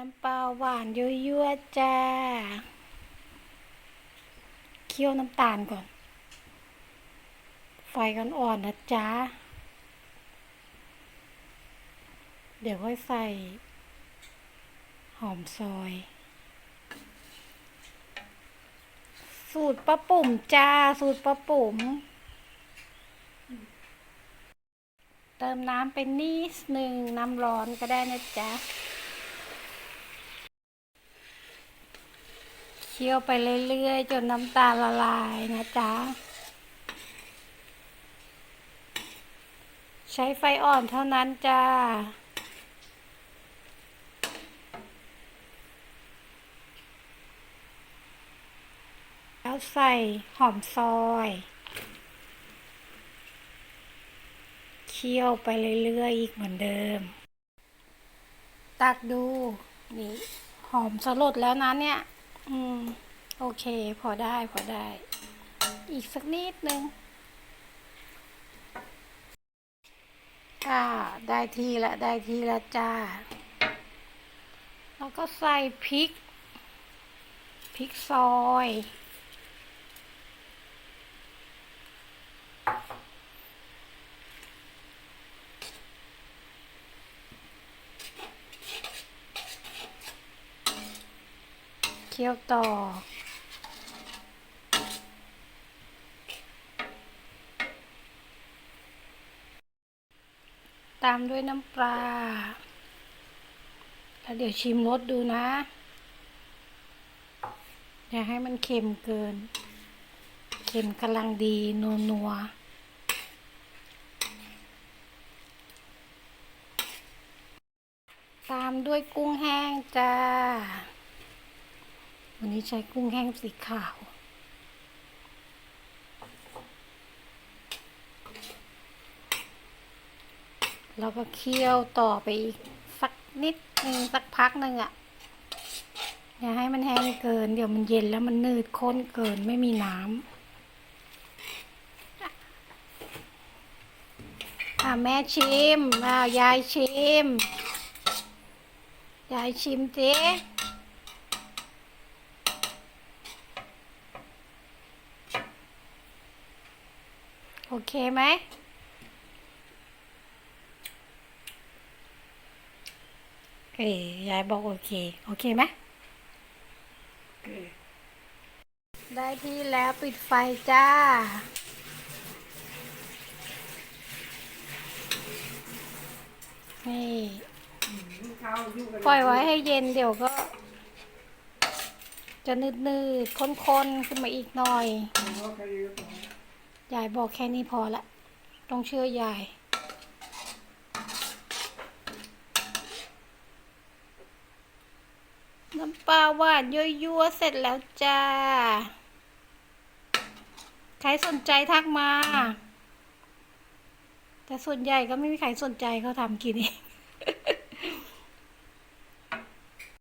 น้ำปลาหวานยั่วๆจ้า เคี่ยวน้ำตาลก่อน ไฟกันอ่อนนะจ๊ะเดี๋ยวค่อยใส่ หอมซอย สูตรป้าปุ่มจ้า สูตรป้าปุ่ม เติมน้ำไปนิดหนึ่งน้ำร้อนก็ได้นะจ๊ะ คี่ยวไปเรื่อยๆ จนน้ำตาลละลายนะจ๊ะ ใช้ไฟอ่อนเท่านั้นจ้าแล้วใส่หอมซอยเคี่ยวไปเรื่อยๆ อีกเหมือนเดิม ตักดู นี่ หอมสลดแล้วนะเนี่ย อืม โอเค พอได้พอได้ อีกสักนิดนึงค่ะได้ทีละได้ทีละจ้า แล้วก็ใส่พริก พริกซอย คี่ยวต่อ ตามด้วยน้ำปลา แล้วเดี๋ยวชิมรสดูนะ อย่าให้มันเค็มเกิน เค็มกำลังดีนัวนัวตามด้วยกุ้งแห้งจ้า วันนี้ใช้กุ้งแห้งสีขาว แล้วก็เคี่ยวต่อไปอีกสักนิดหนึ่งสักพักหนึ่งอะ่ะ อย่าให้มันแห้งเกิน เดี๋ยวมันเย็นแล้วมันนืดข้นเกินไม่มีน้ำอะแม่ชิมอ่ายายชิม ยายชิมเจ๊ โอเคไหมเอ้ยยายบอกโอเค โอเคไหมได้ที่แล้วปิดไฟจ้า นี่ปล่อยไว้ให้เย็นเดี๋ยวก็ จะนืดๆ ข้นๆ ขึ้นมาอีกหน่อย ยายบอกแค่นี้พอละ ต้องเชื่อยาย น้ำปลาหวานยั่วๆเสร็จแล้วจ้า ใครสนใจทักมา แต่ส่วนใหญ่ก็ไม่มีใครสนใจเขาทำกินเอง